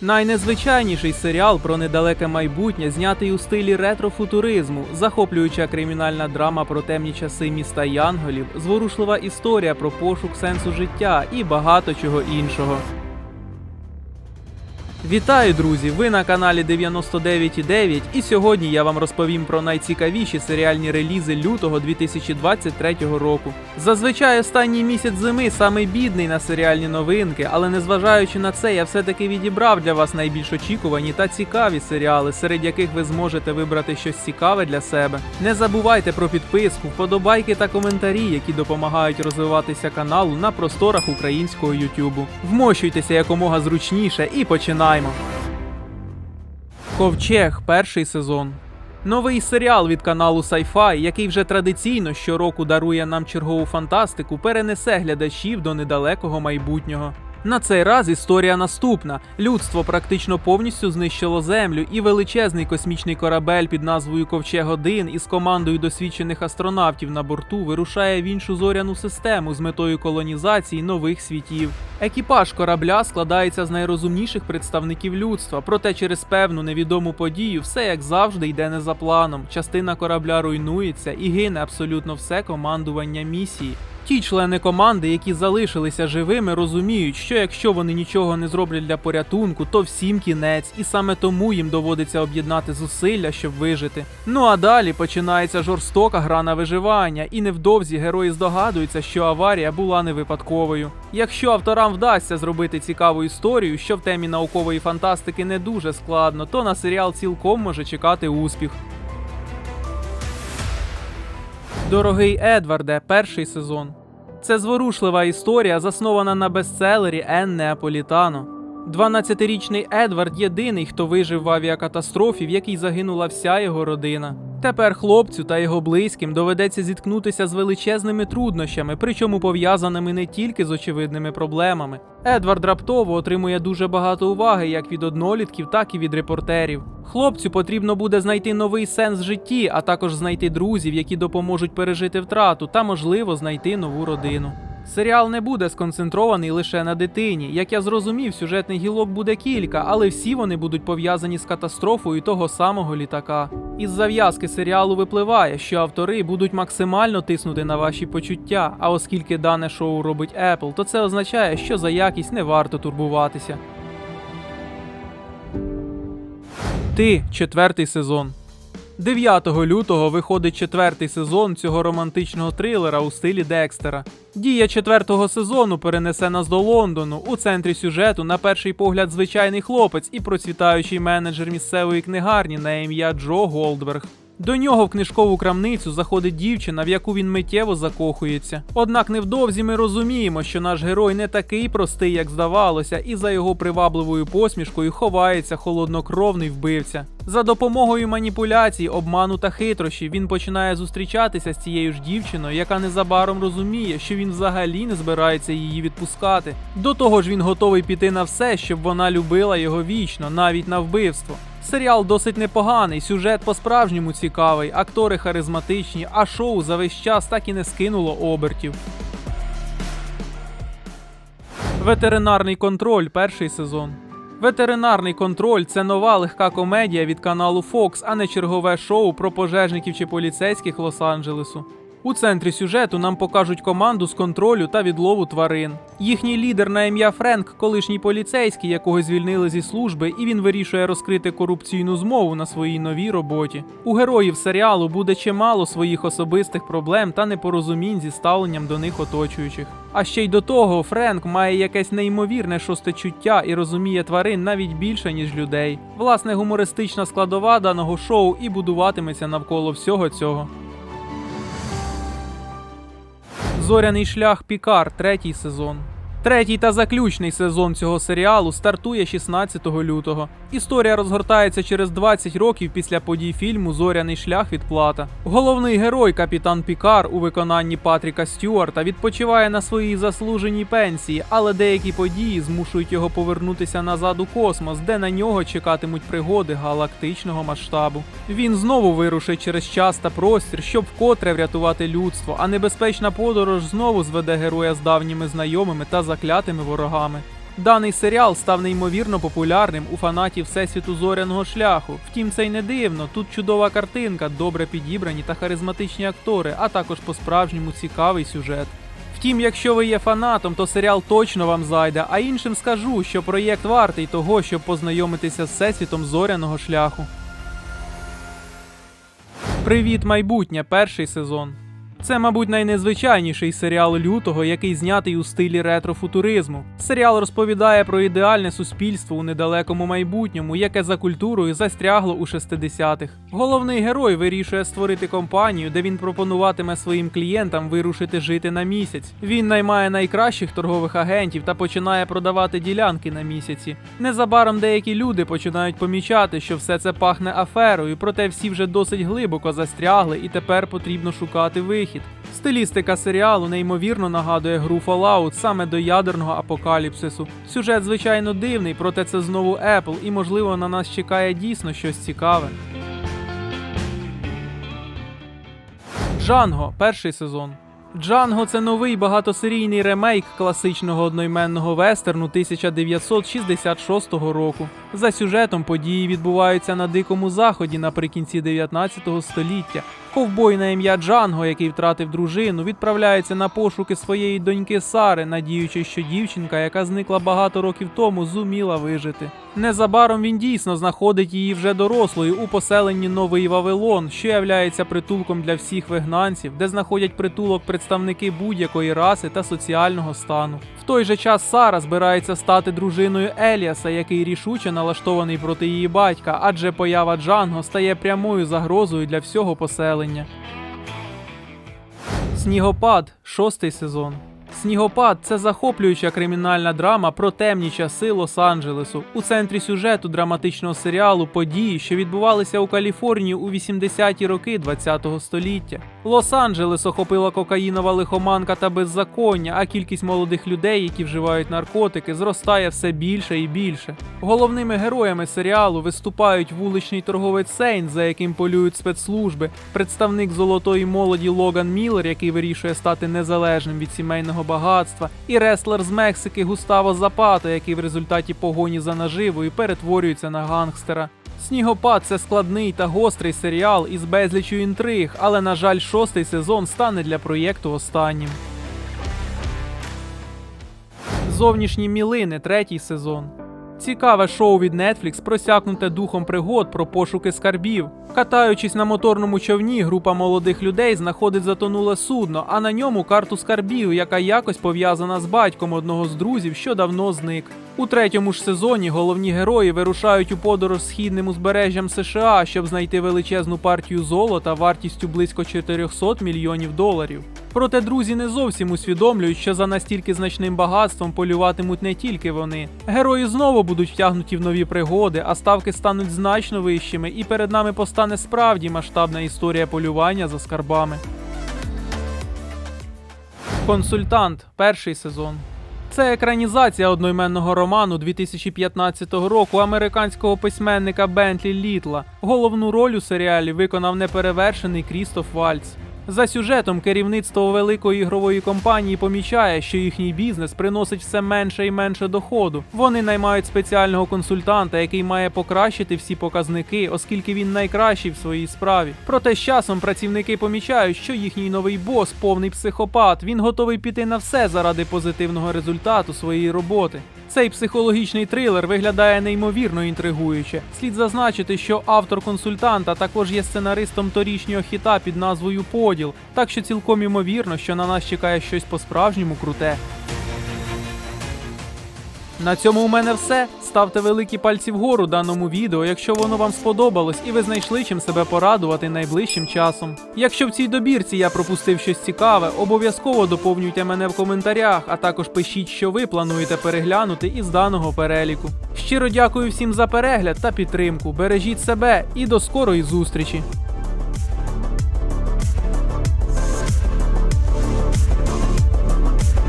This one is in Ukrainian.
Найнезвичайніший серіал про недалеке майбутнє, знятий у стилі ретро-футуризму, захоплююча кримінальна драма про темні часи міста Янголів, зворушлива історія про пошук сенсу життя і багато чого іншого. Вітаю, друзі! Ви на каналі 99.9 і сьогодні я вам розповім про найцікавіші серіальні релізи лютого 2023 року. Зазвичай останній місяць зими самий бідний на серіальні новинки, але незважаючи на це, я все-таки відібрав для вас найбільш очікувані та цікаві серіали, серед яких ви зможете вибрати щось цікаве для себе. Не забувайте про підписку, вподобайки та коментарі, які допомагають розвиватися каналу на просторах українського Ютубу. Вмощуйтеся якомога зручніше і починаємо. Ковчег, перший сезон. Новий серіал від каналу Sci-Fi, який вже традиційно щороку дарує нам чергову фантастику, перенесе глядачів до недалекого майбутнього. На цей раз історія наступна: людство практично повністю знищило землю, і величезний космічний корабель під назвою Ковчег 1 із командою досвідчених астронавтів на борту вирушає в іншу зоряну систему з метою колонізації нових світів. Екіпаж корабля складається з найрозумніших представників людства, проте через певну невідому подію все як завжди йде не за планом. Частина корабля руйнується і гине абсолютно все командування місії. Ті члени команди, які залишилися живими, розуміють, що якщо вони нічого не зроблять для порятунку, то всім кінець, і саме тому їм доводиться об'єднати зусилля, щоб вижити. Ну а далі починається жорстока гра на виживання, і невдовзі герої здогадуються, що аварія була не випадковою. Якщо авторам вдасться зробити цікаву історію, що в темі наукової фантастики не дуже складно, то на серіал цілком може чекати успіх. Дорогий Едварде, перший сезон. Це зворушлива історія, заснована на бестселері Ен Неаполітано. 12-річний Едвард єдиний, хто вижив в авіакатастрофі, в якій загинула вся його родина. Тепер хлопцю та його близьким доведеться зіткнутися з величезними труднощами, причому пов'язаними не тільки з очевидними проблемами. Едвард раптово отримує дуже багато уваги як від однолітків, так і від репортерів. Хлопцю потрібно буде знайти новий сенс в житті, а також знайти друзів, які допоможуть пережити втрату, та можливо знайти нову родину. Серіал не буде сконцентрований лише на дитині. Як я зрозумів, сюжетний гілок буде кілька, але всі вони будуть пов'язані з катастрофою того самого літака. Із зав'язки серіалу випливає, що автори будуть максимально тиснути на ваші почуття. А оскільки дане шоу робить Apple, то це означає, що за якість не варто турбуватися. Ти четвертий сезон. 9 лютого виходить четвертий сезон цього романтичного трилера у стилі Декстера. Дія четвертого сезону перенесе нас до Лондону. У центрі сюжету, на перший погляд, звичайний хлопець і процвітаючий менеджер місцевої книгарні на ім'я Джо Голдберг. До нього в книжкову крамницю заходить дівчина, в яку він миттєво закохується. Однак невдовзі ми розуміємо, що наш герой не такий простий, як здавалося, і за його привабливою посмішкою ховається холоднокровний вбивця. За допомогою маніпуляцій, обману та хитрощів він починає зустрічатися з цією ж дівчиною, яка незабаром розуміє, що він взагалі не збирається її відпускати. До того ж, він готовий піти на все, щоб вона любила його вічно, навіть на вбивство. Серіал досить непоганий, сюжет по-справжньому цікавий, актори харизматичні, а шоу за весь час так і не скинуло обертів. Ветеринарний контроль перший сезон. Ветеринарний контроль це нова легка комедія від каналу Fox, а не чергове шоу про пожежників чи поліцейських Лос-Анджелесу. У центрі сюжету нам покажуть команду з контролю та відлову тварин. Їхній лідер на ім'я Френк, колишній поліцейський, якого звільнили зі служби, і він вирішує розкрити корупційну змову на своїй новій роботі. У героїв серіалу буде чимало своїх особистих проблем та непорозумінь зі ставленням до них оточуючих. А ще й до того, Френк має якесь неймовірне шосте чуття і розуміє тварин навіть більше, ніж людей. Власне, гумористична складова даного шоу і будуватиметься навколо всього цього. Зоряний шлях Пікар, третій сезон. Третій та заключний сезон цього серіалу стартує 16 лютого. Історія розгортається через 20 років після подій фільму Зоряний шлях відплата. Головний герой капітан Пікар у виконанні Патріка Стюарта відпочиває на своїй заслуженій пенсії, але деякі події змушують його повернутися назад у космос, де на нього чекатимуть пригоди галактичного масштабу. Він знову вирушить через час та простір, щоб вкотре врятувати людство, а небезпечна подорож знову зведе героя з давніми знайомими та заклятими ворогами. Даний серіал став неймовірно популярним у фанатів всесвіту зоряного шляху. Втім, це й не дивно. Тут чудова картинка, добре підібрані та харизматичні актори, а також по-справжньому цікавий сюжет. Втім, якщо ви є фанатом, то серіал точно вам зайде, а іншим скажу, що проєкт вартий того, щоб познайомитися з всесвітом зоряного шляху. Привіт, майбутнє, перший сезон. Це, мабуть, найнезвичайніший серіал лютого, який знятий у стилі ретро-футуризму. Серіал розповідає про ідеальне суспільство у недалекому майбутньому, яке за культурою застрягло у 60-х. Головний герой вирішує створити компанію, де він пропонуватиме своїм клієнтам вирушити жити на місяць. Він наймає найкращих торгових агентів та починає продавати ділянки на місяці. Незабаром деякі люди починають помічати, що все це пахне аферою, проте всі вже досить глибоко застрягли, і тепер потрібно шукати вихід. Стилістика серіалу неймовірно нагадує гру Fallout саме до ядерного апокаліпсису. Сюжет, звичайно, дивний, проте це знову Apple, і можливо на нас чекає дійсно щось цікаве. Джанго, перший сезон. Джанго це новий багатосерійний ремейк класичного одноіменного вестерну 1966 року. За сюжетом події відбуваються на дикому заході наприкінці 19 століття. Ковбой на ім'я Джанго, який втратив дружину, відправляється на пошуки своєї доньки Сари, надіючись, що дівчинка, яка зникла багато років тому, зуміла вижити. Незабаром він дійсно знаходить її вже дорослою у поселенні Новий Вавилон, що являється притулком для всіх вигнанців, де знаходять притулок представники будь-якої раси та соціального стану. В той же час Сара збирається стати дружиною Еліаса, який рішуче налаштований проти її батька, адже поява Джанго стає прямою загрозою для всього поселення. Снігопад, шостий сезон. Снігопад це захоплююча кримінальна драма про темні часи Лос-Анджелесу. У центрі сюжету драматичного серіалу події, що відбувалися у Каліфорнії у 80-ті роки ХХ століття. Лос-Анджелес охопила кокаїнова лихоманка та беззаконня, а кількість молодих людей, які вживають наркотики, зростає все більше і більше. Головними героями серіалу виступають вуличний торговець Сейн, за яким полюють спецслужби, представник золотої молоді Логан Міллер, який вирішує стати незалежним від сімейного багатства, і реслер з Мексики Густаво Запата, який в результаті погоні за наживою перетворюється на гангстера. Снігопад це складний та гострий серіал із безлічю інтриг, але, на жаль, шостий сезон стане для проєкту останнім. Зовнішні мілини, третій сезон. Цікаве шоу від Netflix, просякнуте духом пригод про пошуки скарбів. Катаючись на моторному човні, група молодих людей знаходить затонуле судно, а на ньому карту скарбів, яка якось пов'язана з батьком одного з друзів, що давно зник. У третьому ж сезоні головні герої вирушають у подорож східним узбережжям США, щоб знайти величезну партію золота вартістю близько 400 мільйонів доларів. Проте друзі не зовсім усвідомлюють, що за настільки значним багатством полюватимуть не тільки вони. Герої знову будуть втягнуті в нові пригоди, а ставки стануть значно вищими, і перед нами постане справді масштабна історія полювання за скарбами. Консультант, перший сезон. Це екранізація одноіменного роману 2015 року американського письменника Бентлі Літла. Головну роль у серіалі виконав неперевершений Крістоф Вальц. За сюжетом керівництво великої ігрової компанії помічає, що їхній бізнес приносить все менше і менше доходу. Вони наймають спеціального консультанта, який має покращити всі показники, оскільки він найкращий в своїй справі. Проте з часом працівники помічають, що їхній новий бос повний психопат. Він готовий піти на все заради позитивного результату своєї роботи. Цей психологічний трилер виглядає неймовірно інтригуюче. Слід зазначити, що автор консультанта також є сценаристом торічнього хіта під назвою Поділ, так що цілком імовірно, що на нас чекає щось по-справжньому круте. На цьому у мене все. Ставте великі пальці вгору даному відео, якщо воно вам сподобалось і ви знайшли чим себе порадувати найближчим часом. Якщо в цій добірці я пропустив щось цікаве, обов'язково доповнюйте мене в коментарях, а також пишіть, що ви плануєте переглянути із даного переліку. Щиро дякую всім за перегляд та підтримку. Бережіть себе і до скорої зустрічі!